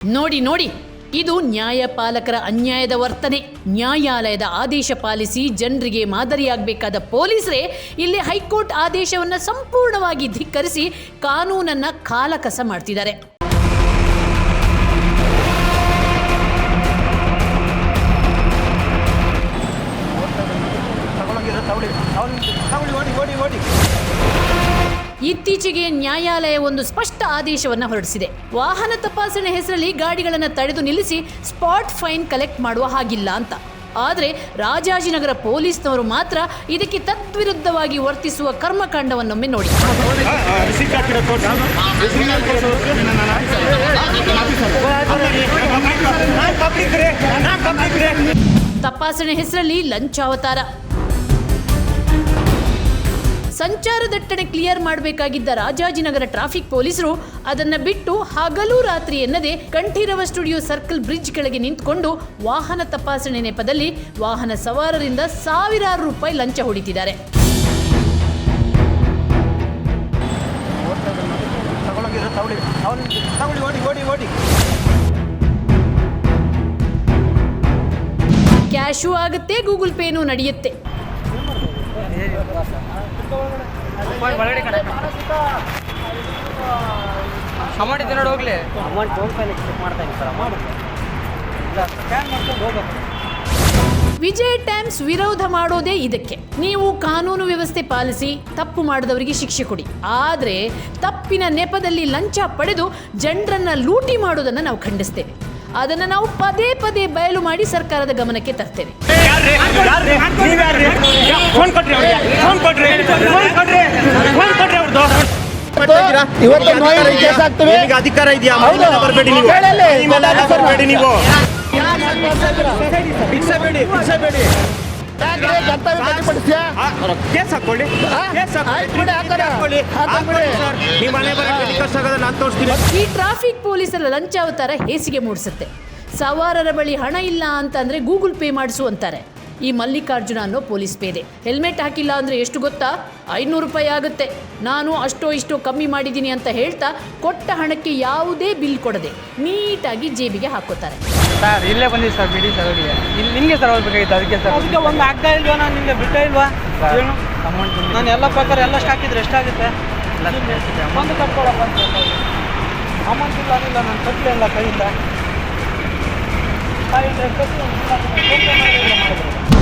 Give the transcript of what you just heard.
ನೋಡಿ ನೋಡಿ. ಇದು ನ್ಯಾಯಪಾಲಕರ ಅನ್ಯಾಯದ ವರ್ತನೆ. ನ್ಯಾಯಾಲಯದ ಆದೇಶ ಪಾಲಿಸಿ ಜನರಿಗೆ ಮಾದರಿಯಾಗಬೇಕಾದ ಪೊಲೀಸರೇ ಇಲ್ಲಿ ಹೈಕೋರ್ಟ್ ಆದೇಶವನ್ನು ಸಂಪೂರ್ಣವಾಗಿ ಧಿಕ್ಕರಿಸಿ ಕಾನೂನನ್ನ ಕಾಲಕಸ ಮಾಡ್ತಿದ್ದಾರೆ. ಓಡಿ ಓಡಿ ಓಡಿ ಇತ್ತೀಚೆಗೆ ನ್ಯಾಯಾಲಯ ಒಂದು ಸ್ಪಷ್ಟ ಆದೇಶವನ್ನು ಹೊರಡಿಸಿದೆ. ವಾಹನ ತಪಾಸಣೆ ಹೆಸರಲ್ಲಿ ಗಾಡಿಗಳನ್ನು ತಡೆದು ನಿಲ್ಲಿಸಿ ಸ್ಪಾಟ್ ಫೈನ್ ಕಲೆಕ್ಟ್ ಮಾಡುವ ಹಾಗಿಲ್ಲ ಅಂತ. ಆದರೆ ರಾಜಾಜಿನಗರ ಪೊಲೀಸ್ನವರು ಮಾತ್ರ ಇದಕ್ಕೆ ತದ್ವಿರುದ್ಧವಾಗಿ ವರ್ತಿಸುವ ಕರ್ಮಕಾಂಡವನ್ನೊಮ್ಮೆ ನೋಡಿ. ತಪಾಸಣೆ ಹೆಸರಲ್ಲಿ ಲಂಚಾವತಾರ. ಸಂಚಾರ ದಟ್ಟಣೆ ಕ್ಲಿಯರ್ ಮಾಡಬೇಕಾಗಿದ್ದ ರಾಜಾಜಿನಗರ ಟ್ರಾಫಿಕ್ ಪೊಲೀಸರು ಅದನ್ನ ಬಿಟ್ಟು ಹಗಲು ರಾತ್ರಿ ಎನ್ನದೆ ಕಂಠೀರವ ಸ್ಟುಡಿಯೋ ಸರ್ಕಲ್ ಬ್ರಿಡ್ಜ್ ಕೆಳಗೆ ನಿಂತ್ಕೊಂಡು ವಾಹನ ತಪಾಸಣೆ ನೆಪದಲ್ಲಿ ವಾಹನ ಸವಾರರಿಂದ ಸಾವಿರಾರು ರೂಪಾಯಿ ಲಂಚ ಹೊಡಿತಿದ್ದಾರೆ ಕ್ಯಾಶು ಆಗುತ್ತೆ ಗೂಗಲ್ ಪೇನೂ ನಡೆಯುತ್ತೆ. ಒಳಗಡೆ ಕಡೆ ಅಮೌಂಟ್ ಇದೆ ನೋಡಿ ಹೋಗ್ಲಿ. ಅಮೌಂಟ್ ಫೋನ್ ಪೇಲಿ ಚೆಕ್ ಮಾಡ್ತಾ ಇದ್ದೀನಿ ಸರ್ ಅಮೌಂಟ್ ಇಲ್ಲ ಸ್ಕ್ಯಾನ್ ಮಾಡ್ಕೊಂಡು ಹೋಗ್ಬೇಕು. ವಿಜಯ್ ಟೈಮ್ಸ್ ವಿರೋಧ ಮಾಡೋದೇ ಇದಕ್ಕೆ. ನೀವು ಕಾನೂನು ವ್ಯವಸ್ಥೆ ಪಾಲಿಸಿ ತಪ್ಪು ಮಾಡಿದವರಿಗೆ ಶಿಕ್ಷೆ ಕೊಡಿ. ಆದರೆ ತಪ್ಪಿನ ನೆಪದಲ್ಲಿ ಲಂಚ ಪಡೆದು ಜನರನ್ನ ಲೂಟಿ ಮಾಡೋದನ್ನು ನಾವು ಖಂಡಿಸ್ತೇವೆ. ಅದನ್ನು ನಾವು ಪದೇ ಪದೇ ಬಯಲು ಮಾಡಿ ಸರ್ಕಾರದ ಗಮನಕ್ಕೆ ತರ್ತೇವೆ. ಫೋನ್ ಕೊಟ್ರಿ ಫೋನ್ ಕೊಟ್ರಿ. ಫೋನ್ ಕೊಟ್ರಿ. ಫೋನ್ ಕೊಟ್ರಿ ಇವತ್ತು ನೋಯಿಗೆ ಕೇಸ್ ಹಾಕ್ತೀವಿ. ಅಧಿಕಾರ ಇದೆಯಾ. ಬರಬೇಡಿ ನೀವು. ಬರಬೇಡಿ ನೀವು. ಯಾಕೆ ಭಿಕ್ಷೆ ಬೇಡಿ ಭಿಕ್ಷೆ ಬೇಡಿ. ಕರ್ತವ್ಯ ಕೇಸ್ ಹಾಕೊಳ್ಳಿ? ಕೇಸ್. ಹಾಕೊಳ್ಳಿ ಮನೆ ನಾನು ತೋರಿಸ್ತೀನಿ. ಈ ಟ್ರಾಫಿಕ್ ಪೊಲೀಸರ ಲಂಚಾವತಾರ ಹೇಸಿಗೆ ಮೂಡಿಸುತ್ತೆ. ಸವಾರರ ಬಳಿ ಹಣ ಇಲ್ಲ ಅಂತಂದ್ರೆ ಗೂಗಲ್ ಪೇ ಮಾಡಿಸು ಅಂತಾರೆ. ಈ ಮಲ್ಲಿಕಾರ್ಜುನ ಅನ್ನೋ ಪೊಲೀಸ್ ಪೇದೆ. ಹೆಲ್ಮೆಟ್ ಹಾಕಿಲ್ಲ ಅಂದ್ರೆ ಎಷ್ಟು ಗೊತ್ತಾ? ಐನೂರು ರೂಪಾಯಿ ಆಗುತ್ತೆ. ನಾನು ಅಷ್ಟೋ ಇಷ್ಟೋ ಕಮ್ಮಿ ಮಾಡಿದ್ದೀನಿ ಅಂತ ಹೇಳ್ತಾ ಕೊಟ್ಟ ಹಣಕ್ಕೆ ಯಾವುದೇ ಬಿಲ್ ಕೊಡದೆ ನೀಟಾಗಿ ಜೇಬಿಗೆ ಹಾಕೋತಾರೆ. ಸರ್ ಇಲ್ಲೇ ಬಂದಿದ್ದು ಸರ್ ಬಿಡಿ ಸರ್ ಇಲ್ಲಿ ನಿಮಗೆ ಸರ್ ಹೋಗ್ಬೇಕಾಗಿತ್ತು ಅದಕ್ಕೆ ಸರ್. ಅದಕ್ಕೆ ಒಂದು ಆಗ್ತಾ ಇಲ್ವಾ ನಾನು ನಿಮಗೆ ಬಿಟ್ಟೇ ಇಲ್ವಾ? ಏನು? ಅಮೌಂಟ್ ನಾನು ಎಲ್ಲ ಪ್ರಕಾರ ಎಲ್ಲ ಹಾಕಿದ್ರೆ ಎಷ್ಟಾಗುತ್ತೆ? ಬಂದು ಕಟ್ಕೊಳಪ್ಪ ಅಂತ ಅಮೌಂಟ್ ಇಲ್ಲ ನಾನು ಕಟ್ಟಲಿಲ್ಲ ಕೈಯಿಂದ はい、じゃあ1つの2つの東京までのところ。